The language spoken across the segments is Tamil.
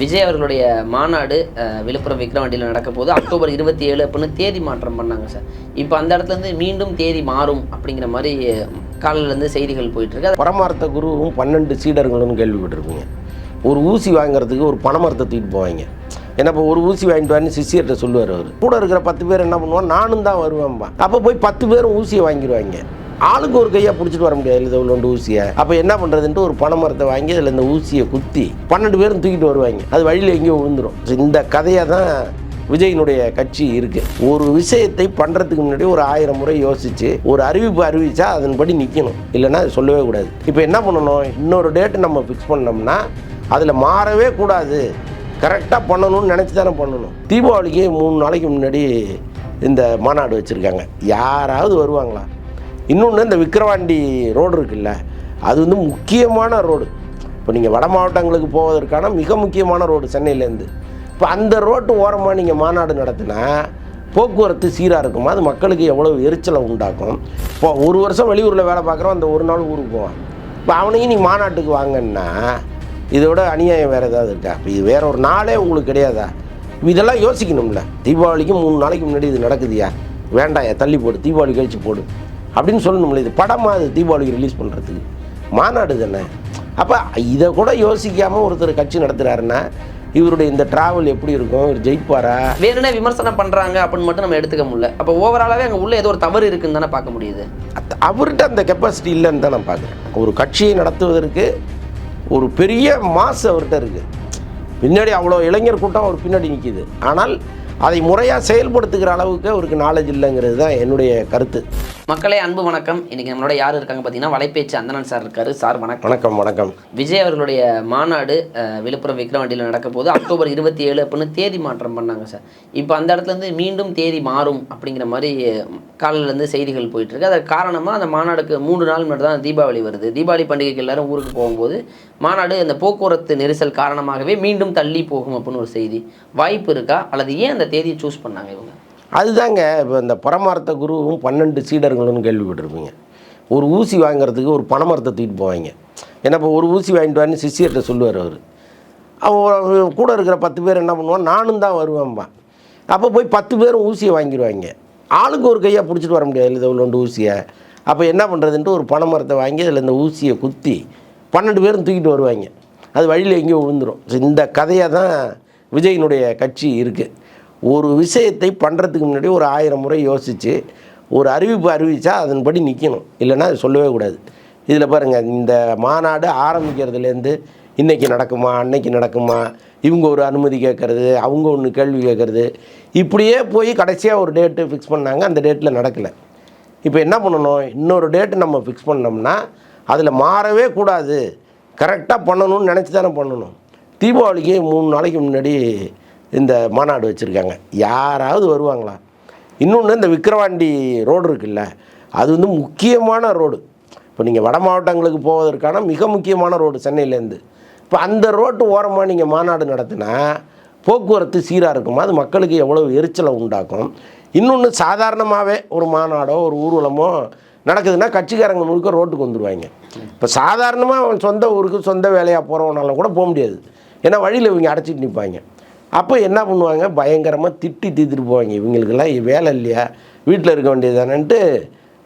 விஜய் அவர்களுடைய மாநாடு விழுப்புரம் விக்ரவாண்டியில் நடக்க போது அக்டோபர் இருபத்தி ஏழு அப்படின்னு தேதி மாற்றம் பண்ணாங்க சார். இப்போ அந்த இடத்துல இருந்து மீண்டும் தேதி மாறும் அப்படிங்கிற மாதிரி காலையிலேருந்து செய்திகள் போயிட்டுருக்கு அது பரமார்த்த குருவும் பன்னெண்டு சீடர்களும் கேள்விப்பட்டிருப்பீங்க. ஒரு ஊசி வாங்குறதுக்கு ஒரு பணமரத்தை தூக்கிட்டு போவாங்க. ஏன்னா இப்போ ஒரு ஊசி வாங்கிட்டு வான்னு சிஷியர்கிட்ட சொல்லுவார் அவர். கூட இருக்கிற பத்து பேர் என்ன பண்ணுவான் நானும் தான் வருவேன்பா. அப்போ போய் பத்து பேரும் ஊசியை வாங்கிடுவாங்க ஆளுக்கு ஒரு கையாக பிடிச்சிட்டு வர முடியாது. இல்லை இவ்வளோண்டு ஊசியை. அப்போ என்ன பண்ணுறதுன்ட்டு ஒரு பனை மரத்தை வாங்கி அதில் இந்த ஊசியை குத்தி பன்னெண்டு பேரும் தூக்கிட்டு வருவாங்க. அது வழியில் எங்கேயோ விழுந்துடும் இந்த கதையை தான் விஜயினுடைய கட்சி இருக்கு. ஒரு விஷயத்தை பண்றதுக்கு முன்னாடி ஒரு ஆயிரம் முறை யோசிச்சு ஒரு அறிவிப்பு அறிவிச்சா அதன்படி நிற்கணும் இல்லைன்னா அது சொல்லவே கூடாது. இப்போ என்ன பண்ணணும்? இன்னொரு டேட்டு நம்ம ஃபிக்ஸ் பண்ணோம்னா அதில் மாறவே கூடாது. கரெக்டாக பண்ணணும்னு நினச்சி தானே பண்ணணும். தீபாவளிக்கு மூணு நாளைக்கு முன்னாடி இந்த மாநாடு வச்சுருக்காங்க. யாராவது வருவாங்களா? இன்னொன்று இந்த விக்கிரவாண்டி ரோடு இருக்குல்ல அது வந்து முக்கியமான ரோடு. இப்போ நீங்கள் வட மாவட்டங்களுக்கு போவதற்கான மிக முக்கியமான ரோடு சென்னையிலேருந்து. இப்போ அந்த ரோட்டு ஓரமாக நீங்கள் மாநாடு நடத்தினா போக்குவரத்து சீராக இருக்குமா? அது மக்களுக்கு எவ்வளோ எரிச்சலை உண்டாக்கும்? இப்போ ஒரு வருஷம் வெளியூரில் வேலை பார்க்குறோம் அந்த ஒரு நாள் ஊருக்கு போவான். இப்போ அவனையும் நீ மாநாட்டுக்கு வாங்கன்னா இதோட அநியாயம் வேறு ஏதாவது இருக்கா? இப்போ இது வேற ஒரு நாளே உங்களுக்கு கிடையாதா? இதெல்லாம் யோசிக்கணும்ல. தீபாவளிக்கு மூணு நாளைக்கு முன்னாடி இது நடக்குதுயா? வேண்டாயா? தள்ளி போடு. தீபாவளி கழிச்சு போடு. அப்படின்னு சொல்லணும்ல இது படமா அது தீபாவளிக்கு ரிலீஸ் பண்ணுறதுக்கு மாநாடு தானே. அப்போ இதை கூட யோசிக்காமல் ஒருத்தர் கட்சி நடத்துகிறாருன்னா இவருடைய இந்த டிராவல் எப்படி இருக்கும்? இவர் ஜெயிப்பாரா? வேணும்னே விமர்சனம் பண்றாங்க அப்படின்னு மட்டும் நம்ம எடுத்துக்க முடியல. அப்போ ஓவராலாவே அங்க உள்ள ஏதோ ஒரு தவறு இருக்குன்னு தானே பார்க்க முடியுது. அவர்கிட்ட அந்த கெப்பாசிட்டி இல்லைன்னு தான் நான் பார்க்குறேன். ஒரு கட்சியை நடத்துவதற்கு ஒரு பெரிய மாசு அவர்கிட்ட இருக்குது பின்னாடி அவ்வளோ இளைஞர் கூட்டம் அவர் பின்னாடி நிற்கிது ஆனால் அதை முறையாக செயல்படுத்துகிற அளவுக்கு அவருக்கு நாலேஜ் இல்லைங்கிறது தான் என்னுடைய கருத்து. மக்களே அன்பு வணக்கம். இன்னைக்கு நம்மளோட யார் இருக்காங்க பார்த்தீங்கன்னா வலைபேச்சு அந்தனன் சார் இருக்காரு. சார் வணக்கம். வணக்கம் வணக்கம். காவிஜய் அவர்களுடைய மாநாடு விழுப்புரம் விக்ரவாண்டியில் நடக்க போது அக்டோபர் இருபத்தி ஏழு அப்படின்னு தேதி மாற்றம் பண்ணாங்க சார். இப்போ அந்த இடத்துல இருந்து மீண்டும் தேதி மாறும் அப்படிங்கிற மாதிரி காலையில இருந்து செய்திகள் போயிட்டு இருக்கு. அதற்கு காரணமாக அந்த மாநாடுக்கு மூன்று நாள் முன்னாடி தான் தீபாவளி வருது. தீபாவளி பண்டிகைக்கு எல்லாரும் ஊருக்கு போகும்போது மாநாடு அந்த போக்குவரத்து நெரிசல் காரணமாகவே மீண்டும் தள்ளி போகும் அப்படின்னு ஒரு செய்தி. வாய்ப்பு இருக்கா? அல்லது ஏன் அந்த தேதியை சூஸ் பண்ணாங்க இவங்க? அதுதாங்க இப்போ இந்த பரமார்த்த குருவும் பன்னெண்டு சீடர்களும் கேள்விப்பட்டிருப்பீங்க. ஒரு ஊசி வாங்குறதுக்கு ஒரு பனைமரத்தை தூக்கிட்டு போவாங்க. ஏன்னா இப்போ ஒரு ஊசி வாங்கிட்டு வான்னு சிஷியர்கிட்ட சொல்லுவார் அவர். அவன் கூட இருக்கிற பத்து பேர் என்ன பண்ணுவான் நானும் தான் வருவேன்பா. அப்போ போய் பத்து பேரும் ஊசியை வாங்கிடுவாங்க. ஆளுக்கு ஒரு கையாக பிடிச்சிட்டு வர முடியாது. இல்லை இவ்வளோண்டு ஊசியை. அப்போ என்ன பண்ணுறதுன்ட்டு ஒரு பனைமரத்தை வாங்கி அதில் இந்த ஊசியை குத்தி பன்னெண்டு பேரும் தூக்கிட்டு வருவாங்க. அது வழியில் எங்கேயோ விழுந்துடும் இந்த கதையை தான் விஜயினுடைய கட்சி இருக்குது ஒரு விஷயத்தை பண்ணுறதுக்கு முன்னாடி ஒரு ஆயிரம் முறை யோசித்து ஒரு அறிவிப்பு அறிவித்தா அதன்படி நிற்கணும் இல்லைன்னா அது சொல்லவே கூடாது. இதில் பாருங்கள் இந்த மாநாடு ஆரம்பிக்கிறதுலேருந்து இன்றைக்கி நடக்குமா அன்னைக்கு நடக்குமா இவங்க ஒரு அனுமதி கேட்குறது அவங்க ஒன்று கேள்வி கேட்குறது இப்படியே போய் கடைசியாக ஒரு டேட்டு ஃபிக்ஸ் பண்ணாங்க அந்த டேட்டில் நடக்கலை. இப்போ என்ன பண்ணணும்? இன்னொரு டேட்டு நம்ம ஃபிக்ஸ் பண்ணோம்னா அதில் மாறவே கூடாது. கரெக்டாக பண்ணணும்னு நினச்சி தானே பண்ணணும். தீபாவளிக்கு மூணு நாளைக்கு முன்னாடி இந்த மாநாடு வச்சுருக்காங்க. யாராவது வருவாங்களா? இன்னொன்று இந்த விக்கிரவாண்டி ரோடு இருக்குல்ல அது வந்து முக்கியமான ரோடு. இப்போ நீங்கள் வட மாவட்டங்களுக்கு போவதற்கான மிக முக்கியமான ரோடு சென்னையிலேருந்து. இப்போ அந்த ரோட்டு ஓரமாக நீங்கள் மாநாடு நடத்தினா போக்குவரத்து சீராக இருக்குமா? அது மக்களுக்கு எவ்வளோ எரிச்சலை உண்டாக்கும்? இன்னொன்று சாதாரணமாகவே ஒரு மாநாடோ ஒரு ஊர்வலமோ நடக்குதுன்னா கட்சிக்காரங்க முழுக்க ரோட்டுக்கு வந்துடுவாங்க இப்போ சாதாரணமாக அவன் சொந்த ஊருக்கு சொந்த வேலையாக போகிறவனால கூட போக முடியாது. ஏன்னா வழியில் இவங்க அடைச்சிட்டு நிற்பாங்க அப்போ என்ன பண்ணுவாங்க? பயங்கரமாக திட்டி தீத்துட்டு போவாங்க. இவங்களுக்கெல்லாம் வேலை இல்லையா? வீட்டில் இருக்க வேண்டியதானன்ட்டு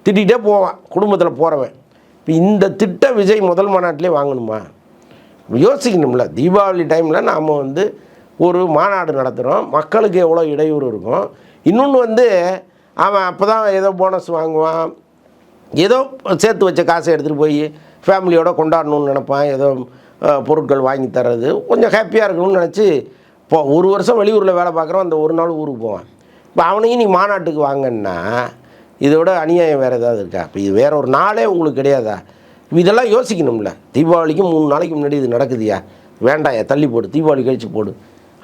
திட்டிகிட்டே போவான். குடும்பத்தில் போகிறவன் இப்போ இந்த திட்ட விஜய் முதல் மாநாட்டிலே வாங்கணுமா? யோசிக்கணும்ல. தீபாவளி டைமில் நாம் வந்து ஒரு மாநாடு நடத்துகிறோம் மக்களுக்கு எவ்வளோ இடையூறு இருக்கும். இன்னொன்று வந்து அவன் அப்போ தான் ஏதோ போனஸ் வாங்குவான். ஏதோ சேர்த்து வச்ச காசை எடுத்துகிட்டு போய் ஃபேமிலியோடு கொண்டாடணும்னு நினப்பான். ஏதோ பொருட்கள் வாங்கி தர்றது. கொஞ்சம் ஹாப்பியாக இருக்கணும்னு நினச்சி இப்போ ஒரு வருஷம் வெளியூரில் வேலை பார்க்குறோம் அந்த ஒரு நாள் ஊருக்கு போவான். இப்போ அவனையும் நீ மாநாட்டுக்கு வாங்கன்னா இதோட அநியாயம் வேறு ஏதாவது இருக்கா? இப்போ இது வேற ஒரு நாளே உங்களுக்கு கிடையாதா? இதெல்லாம் யோசிக்கணும்ல. தீபாவளிக்கு மூணு நாளைக்கு முன்னாடி இது நடக்குதுயா? வேண்டாயா? தள்ளி போடு தீபாவளி கழிச்சு போடு.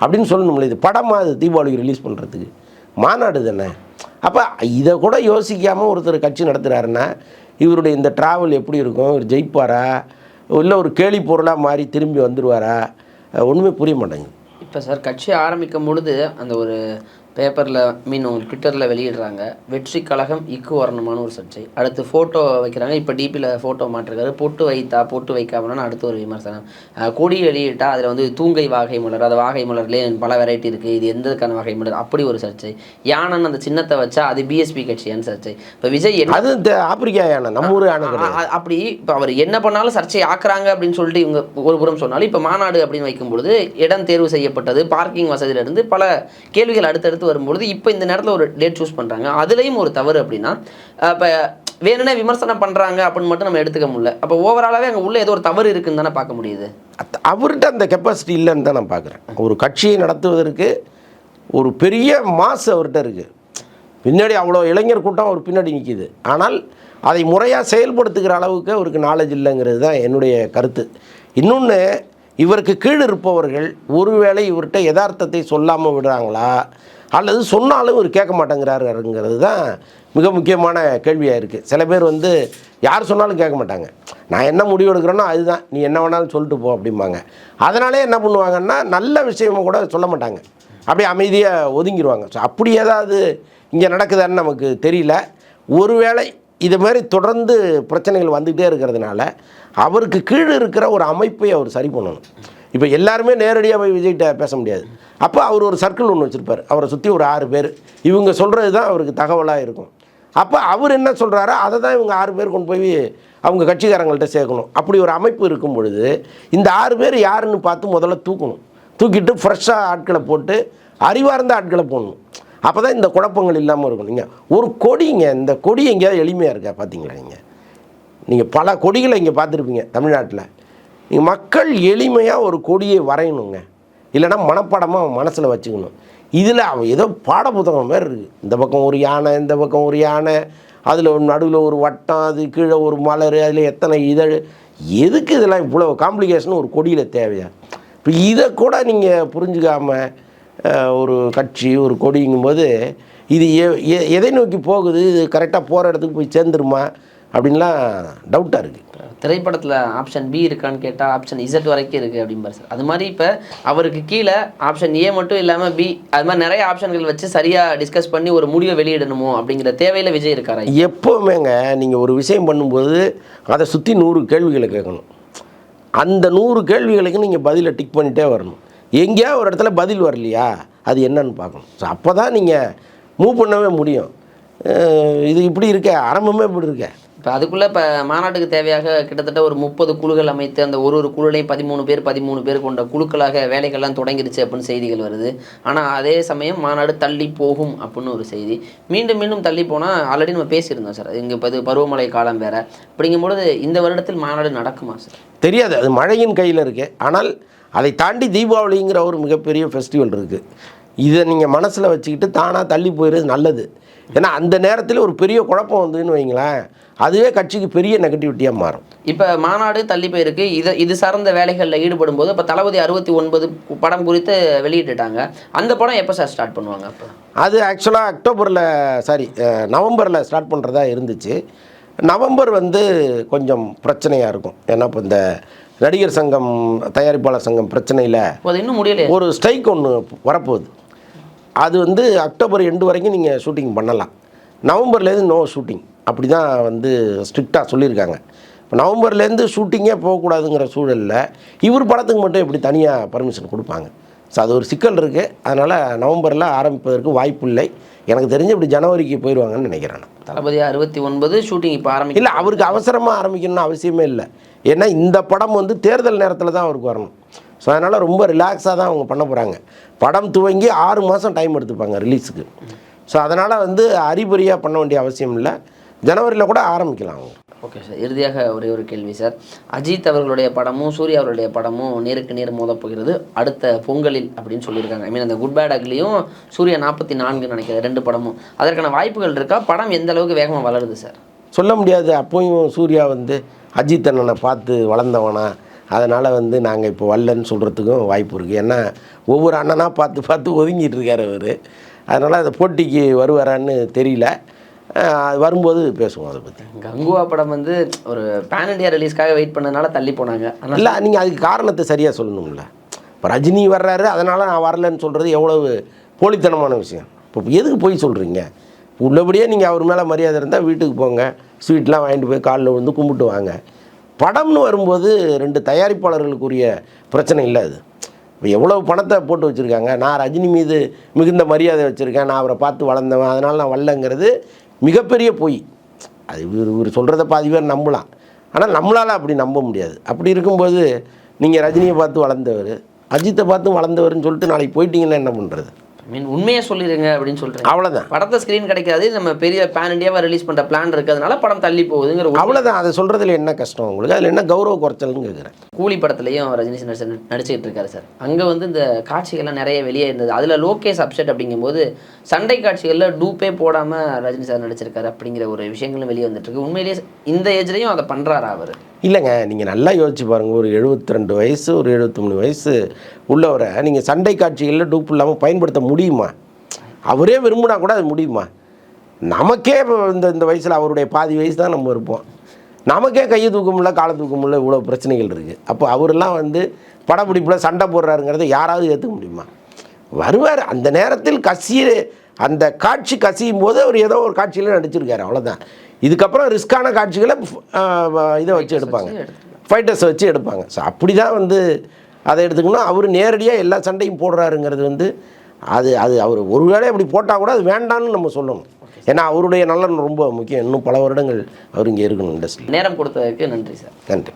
அப்படின்னு சொல்லணும்ல. இது படமாக அது தீபாவளிக்கு ரிலீஸ் பண்ணுறதுக்கு மாநாடு தானே. அப்போ இதை கூட யோசிக்காமல் ஒருத்தர் கட்சி நடத்துகிறாருன்னா இவருடைய இந்த ட்ராவல் எப்படி இருக்கும்? இவர் ஜெயிப்பாரா? இல்லை ஒரு கேலி பொருளாக மாறி திரும்பி வந்துடுவாரா ஒன்றுமே புரிய மாட்டேங்குது. இப்போ சார் கட்சி ஆரம்பிக்கும் பொழுது அந்த ஒரு பேப்பரில் மீன் உங்களுக்கு ட்விட்டரில் வெளியிடுறாங்க. வெற்றி கழகம் இக்கு வரணுமான ஒரு சர்ச்சை. அடுத்து ஃபோட்டோ வைக்கிறாங்க. இப்போ டிபியில் ஃபோட்டோ மாட்டிருக்காரு. பொட்டு வைத்தா பொட்டு வைக்காமலாம் அடுத்து ஒரு விமர்சனம். கொடி வெளியிட்டா அதில் வந்து தூங்கை வாகை மலர் அது வாகை மலர்லேயே பல வெரைட்டி இருக்குது இது எந்ததுக்கான வாகை மலர்? அப்படி ஒரு சர்ச்சை. யானன் அந்த சின்னத்தை வச்சா அது பிஎஸ்பி கட்சியான்னு சர்ச்சை. இப்போ விஜய் அது ஆப்பிரிக்கா யானை நம்ம ஊர் யானை அப்படி இப்போ அவர் என்ன பண்ணாலும் சர்ச்சை ஆக்குறாங்க அப்படின்னு சொல்லிட்டு இவங்க ஒரு புறம் சொன்னாலும் இப்போ மாநாடு அப்படின்னு வைக்கும் பொழுது இடம் தேர்வு செய்யப்பட்டது பார்க்கிங் வசதியில இருந்து பல கேள்விகள் அடுத்தடுத்து வரும்பொழுது இப்போ இந்த நேரத்தில் ஒரு டேட் சூஸ் பண்ணுறாங்க அதுலேயும் ஒரு தவறு அப்படின்னா இப்போ வேணும்னே விமர்சனம் பண்ணுறாங்க அப்படின்னு மட்டும் நம்ம எடுத்துக்க முடியல. அப்போ ஓவராலாகவே அங்கே உள்ள ஏதோ ஒரு தவறு இருக்குன்னு தானே பார்க்க முடியுது. அவர்கிட்ட அந்த கெப்பாசிட்டி இல்லைன்னு தான் நான் பார்க்குறேன். ஒரு கட்சியை நடத்துவதற்கு ஒரு பெரிய மாசு அவர்கிட்ட இருக்குது பின்னாடி அவ்வளோ இளைஞர் கூட்டம் அவர் பின்னாடி நிற்கிது ஆனால் அதை முறையாக செயல்படுத்துகிற அளவுக்கு அவருக்கு நாலேஜ் இல்லைங்கிறது தான் என்னுடைய கருத்து. இன்னொன்று இவருக்கு கீழ் இருப்பவர்கள் ஒருவேளை இவர்கிட்ட யதார்த்தத்தை சொல்லாமல் விடுறாங்களா? அல்லது சொன்னாலும் இவர் கேட்க மாட்டேங்கிறாருங்கிறது தான் மிக முக்கியமான கேள்வியாக இருக்குது சில பேர் வந்து யார் சொன்னாலும் கேட்க மாட்டாங்க. நான் என்ன முடிவு எடுக்கிறேனோ அதுதான். நீ என்ன வேணாலும் சொல்லிட்டு போ அப்படிம்பாங்க. அதனாலே என்ன பண்ணுவாங்கன்னா நல்ல விஷயமும் கூட சொல்ல மாட்டாங்க. அப்படியே அமைதியாக ஒதுங்கிடுவாங்க ஸோ அப்படி ஏதாவது இங்கே நடக்குதான்னு நமக்கு தெரியல. ஒருவேளை இது மாதிரி தொடர்ந்து பிரச்சனைகள் வந்துகிட்டே இருக்கிறதுனால அவருக்கு கீழே இருக்கிற ஒரு அமைப்பை அவர் சரி பண்ணணும். இப்போ எல்லாருமே நேரடியாக போய் விஜய்கிட்ட பேச முடியாது. அப்போ அவர் ஒரு சர்க்கிள் ஒன்று வச்சுருப்பார். அவரை சுற்றி ஒரு ஆறு பேர். இவங்க சொல்கிறது தான் அவருக்கு தகவலாக இருக்கும். அப்போ அவர் என்ன சொல்கிறாரோ அதை தான் இவங்க ஆறு பேர் கொண்டு போய் அவங்க கட்சிக்காரங்கள்ட்ட சேர்க்கணும். அப்படி ஒரு அமைப்பு இருக்கும் பொழுது இந்த ஆறு பேர் யாருன்னு பார்த்து முதல்ல தூக்கணும். தூக்கிட்டு ஃப்ரெஷ்ஷாக ஆட்களை போட்டு அறிவார்ந்த ஆட்களை போடணும். அப்போ தான் இந்த குழப்பங்கள் இல்லாமல் இருக்கும். நீங்கள் ஒரு கொடிங்க இந்த கொடி எங்கேயாவது எளிமையாக இருக்கா பார்த்தீங்களா நீங்கள் நீங்கள் பல கொடிகளை இங்கே பார்த்துருப்பீங்க தமிழ்நாட்டில். நீங்கள் மக்கள் எளிமையாக ஒரு கொடியை வரையணுங்க. இல்லைன்னா மனப்பாடமாக மனசில் வச்சுக்கணும். இதில் அவன் ஏதோ பாடப்புத்தகம் மாதிரி இருக்குது இந்த பக்கம் ஒரு யானை இந்த பக்கம் ஒரு யானை அதில் ஒரு நடுவில் ஒரு வட்டம் அது கீழே ஒரு மலர் அதில் எத்தனை இதழ். எதுக்கு இதெல்லாம் இவ்வளோ காம்ப்ளிகேஷன் ஒரு கொடியில் தேவையா? இப்போ இதை கூட நீங்கள் புரிஞ்சுக்காமல் ஒரு கட்சி ஒரு கொடிங்கும்போது இது எதை நோக்கி போகுது? இது கரெக்டாக போகிற இடத்துக்கு போய் சேர்ந்துருமா? அப்படின்லாம் டவுட்டாக இருக்குது திரைப்படத்தில் ஆப்ஷன் பி இருக்கான்னு கேட்டால் ஆப்ஷன் இசட் வரைக்கும் இருக்குது அப்படிம்பாரு சார். அது மாதிரி இப்போ அவருக்கு கீழே ஆப்ஷன் ஏ மட்டும் இல்லாமல் பி அது மாதிரி நிறைய ஆப்ஷன்கள் வச்சு சரியாக டிஸ்கஸ் பண்ணி ஒரு முடிவை வெளியிடணுமோ அப்படிங்கிற தேவையில் விஜய் இருக்காரா எப்போவுமேங்க நீங்கள் ஒரு விஷயம் பண்ணும்போது அதை சுற்றி நூறு கேள்விகளை கேட்கணும். அந்த நூறு கேள்விகளுக்கு நீங்கள் பதிலை டிக் பண்ணிட்டே வரணும். எங்கேயா ஒரு இடத்துல பதில் வரலையா? அது என்னன்னு பார்க்கணும். ஸோ அப்போ தான் நீங்கள் மூவ் பண்ணவே முடியும். இது இப்படி இருக்க ஆரம்பமே இப்படி இருக்க. இப்போ அதுக்குள்ளே இப்போ மாநாட்டுக்கு தேவையாக கிட்டத்தட்ட ஒரு முப்பது குழுக்கள் அமைத்து அந்த ஒரு ஒரு குழுலையும் பதிமூணு பேர் பதிமூணு பேர் கொண்ட குழுக்களாக வேலைகள்லாம் தொடங்கிடுச்சு அப்படின்னு செய்திகள் வருது. ஆனால் அதே சமயம் மாநாடு தள்ளி போகும் அப்படின்னு ஒரு செய்தி. மீண்டும் மீண்டும் தள்ளி போனால் ஆல்ரெடி நம்ம பேசியிருந்தோம் சார். இங்கே இப்போ இது பருவமழை காலம் வேறு. அப்படிங்கும்பொழுது இந்த வருடத்தில் மாநாடு நடக்குமா சார்? தெரியாது. அது மழையின் கையில் இருக்கு. ஆனால் அதை தாண்டி தீபாவளிங்கிற ஒரு மிகப்பெரிய ஃபெஸ்டிவல் இருக்குது இதை நீங்கள் மனசில் வச்சுக்கிட்டு தானாக தள்ளி போயிடுறது நல்லது. ஏன்னா அந்த நேரத்தில் ஒரு பெரிய குழப்பம் வந்ததுன்னு வைங்களேன். அதுவே கட்சிக்கு பெரிய நெகட்டிவிட்டியாக மாறும். இப்போ மாநாடு தள்ளி போயிருக்கு. இது இது சார்ந்த வேலைகளில் ஈடுபடும் போது இப்போ தளபதி அறுபத்தி ஒன்பது படம் குறித்து வெளியிட்டுட்டாங்க. அந்த படம் எப்போ சார் ஸ்டார்ட் பண்ணுவாங்க அப்போ? அது ஆக்சுவலாக அக்டோபரில் சாரி நவம்பரில் ஸ்டார்ட் பண்ணுறதா இருந்துச்சு. நவம்பர் வந்து கொஞ்சம் பிரச்சனையாக இருக்கும். ஏன்னா இப்போ இந்த நடிகர் சங்கம் தயாரிப்பாளர் சங்கம் பிரச்சனையில் இன்னும் முடியலையே. ஒரு ஸ்ட்ரைக் ஒன்று வரப்போகுது. அது வந்து அக்டோபர் எண்டு வரைக்கும் நீங்கள் ஷூட்டிங் பண்ணலாம். நவம்பர்லேருந்து நோ ஷூட்டிங் அப்படி தான் வந்து ஸ்ட்ரிக்டாக சொல்லியிருக்காங்க. இப்போ நவம்பர்லேருந்து ஷூட்டிங்கே போகக்கூடாதுங்கிற சூழலில் இவர் படத்துக்கு மட்டும் எப்படி தனியாக பர்மிஷன் கொடுப்பாங்க. ஸோ அது ஒரு சிக்கல் இருக்குது அதனால் நவம்பரில் ஆரம்பிப்பதற்கு வாய்ப்பு இல்லை. எனக்கு தெரிஞ்சு இப்படி ஜனவரிக்கு போயிடுவாங்கன்னு நினைக்கிறேன் நான். தளபதி அறுபத்தி ஒன்பது ஷூட்டிங் இப்போ ஆரம்பிக்கும் இல்லை அவருக்கு அவசரமாக ஆரம்பிக்கணும்னு அவசியமே இல்லை. ஏன்னா இந்த படம் வந்து தேர்தல் நேரத்தில் தான் அவருக்கு வரணும். ஸோ அதனால் ரொம்ப ரிலாக்ஸாக தான் அவங்க பண்ண போகிறாங்க படம் துவங்கி ஆறு மாதம் டைம் எடுத்துப்பாங்க ரிலீஸுக்கு ஸோ அதனால் வந்து அறிபறியாக பண்ண வேண்டிய அவசியம் இல்லை. ஜனவரியில் கூட ஆரம்பிக்கலாம் அவங்க. ஓகே சார் இறுதியாக ஒரே ஒரு கேள்வி சார் அஜித் அவர்களுடைய படமும் சூர்யா அவர்களுடைய படமும் நேருக்கு நேர் மோதப் போகிறது. அடுத்த பொங்கலில் அப்படின்னு சொல்லியிருக்காங்க. ஐ மீன் அந்த குட் பேட் அக்லியும் சூர்யா நாற்பத்தி நான்குன்னு நினைக்கிறேன் ரெண்டு படமும். அதற்கான வாய்ப்புகள் இருக்கா? படம் எந்த அளவுக்கு வேகமாக வளருது சார் சொல்ல முடியாது. அப்போயும் சூர்யா வந்து அஜித் அண்ணனை பார்த்து வளர்ந்தவனா அதனால் வந்து நாங்கள் இப்போ வரலன்னு சொல்கிறதுக்கும் வாய்ப்பு இருக்குது ஏன்னா ஒவ்வொரு அண்ணனாக பார்த்து பார்த்து ஒதுங்கிட்டு இருக்காரு அவர். அதனால் அந்த போட்டிக்கு வருவாரான்னு தெரியல. அது வரும்போது பேசுவோம் அதை பற்றி கங்குவா படம் வந்து ஒரு பேன் இண்டியா ரிலீஸ்க்காக வெயிட் பண்ணனால தள்ளி போனாங்க. இல்லை நீங்கள் அதுக்கு காரணத்தை சரியாக சொல்லணும்ல. இப்போ ரஜினி வர்றாரு அதனால் நான் வரலன்னு சொல்கிறது எவ்வளவு போலித்தனமான விஷயம். இப்போ எதுக்கு போய் சொல்கிறீங்க உள்ளபடியே நீங்கள் அவர் மேலே மரியாதை இருந்தால் வீட்டுக்கு போங்க. ஸ்வீட்லாம் வாங்கிட்டு போய் காலில் விழுந்து கும்பிட்டு வாங்க படம்னு வரும்போது ரெண்டு தயாரிப்பாளர்களுக்குரிய பிரச்சனை இல்லை அது. இப்போ எவ்வளவு பணத்தை போட்டு வச்சுருக்காங்க? நான் ரஜினி மீது மிகுந்த மரியாதை வச்சுருக்கேன். நான் அவரை பார்த்து வளர்ந்தவன். அதனால் நான் வரலங்கிறது மிகப்பெரிய பொய். அது இவர் இவர் சொல்கிறத பாதி பேர் நம்பலாம். ஆனால் நம்மளால் அப்படி நம்ப முடியாது. அப்படி இருக்கும்போது நீங்கள் ரஜினியை பார்த்து வளர்ந்தவர் அஜித்தை பார்த்து வளர்ந்தவர்னு சொல்லிட்டு நாளைக்கு போயிட்டீங்கன்னா என்ன பண்ணுறது? மீன் உண்மையை சொல்லிடுங்க அப்படின்னு சொல்கிறேன் அவ்வளோதான் படத்தை ஸ்க்ரீன் கிடைக்காது நம்ம பெரிய பேன் இண்டியாவை ரிலீஸ் பண்ணுற பிளான் இருக்கிறதுனால படம் தள்ளி போகுதுங்கிற அவ்வளோதான் அதை சொல்கிறதுல என்ன கஷ்டம் உங்களுக்கு? அதில் என்ன கௌரவ குறைச்சல்னு கேட்குறேன் கூலி படத்துலையும் ரஜினி சார் நடிச்சு நடிச்சுக்கிட்டு இருக்காரு சார். அங்கே வந்து இந்த காட்சிகள்லாம் நிறைய வெளியே இருந்தது. அதில் லோகேஷ் அப்செட் அப்படிங்கும்போது சண்டை காட்சிகளில் டூப்பே போடாமல் ரஜினி சார் நடிச்சிருக்காரு அப்படிங்கிற ஒரு விஷயங்களும் வெளியே வந்துட்டு இருக்கு. உண்மையிலேயே இந்த ஏஜ்லேயும் அதை பண்ணுறாரா அவர்? இல்லைங்க நீங்கள் நல்லா யோசிச்சு பாருங்கள் ஒரு 72 ரெண்டு வயசு ஒரு 73 வயசு உள்ளவரை நீங்கள் சண்டை காட்சிகளில் டூப் இல்லாமல் பயன்படுத்த முடியுமா? அவரே விரும்பினா கூட அது முடியுமா? நமக்கே இப்போ இந்த இந்த வயசில் அவருடைய பாதி வயசு தான் நம்ம இருப்போம். நமக்கே கையை தூக்க முடியல காலை தூக்க முடியல இவ்வளோ பிரச்சனைகள் இருக்குது அப்போ அவரெல்லாம் வந்து படப்பிடிப்பில் சண்டை போடுறாருங்கிறத யாராவது ஏற்றுக்க முடியுமா? வருவார். அந்த நேரத்தில் கசிய அந்த காட்சி கசியும் போது அவர் ஏதோ ஒரு காட்சியில் நடிச்சிருக்காரு. அவ்வளோதான் இதுக்கப்புறம் ரிஸ்க்கான காட்சிகளை இதை வச்சு எடுப்பாங்க. ஃபைட்டர்ஸ் வச்சு எடுப்பாங்க. ஸோ அப்படி தான் வந்து அதை எடுத்துக்கணும் அவர் நேரடியாக எல்லா சண்டையும் போடுறாருங்கிறது வந்து அது அது அவர் ஒருவேளை அப்படி போட்டால் கூட அது வேண்டான்னு நம்ம சொல்லணும். ஏன்னா அவருடைய நலன் ரொம்ப முக்கியம். இன்னும் பல வருடங்கள் அவர் இங்கே இருக்கணும் இண்டஸ்ட்ரியில் நேரம் கொடுத்ததுக்கு நன்றி சார் நன்றி.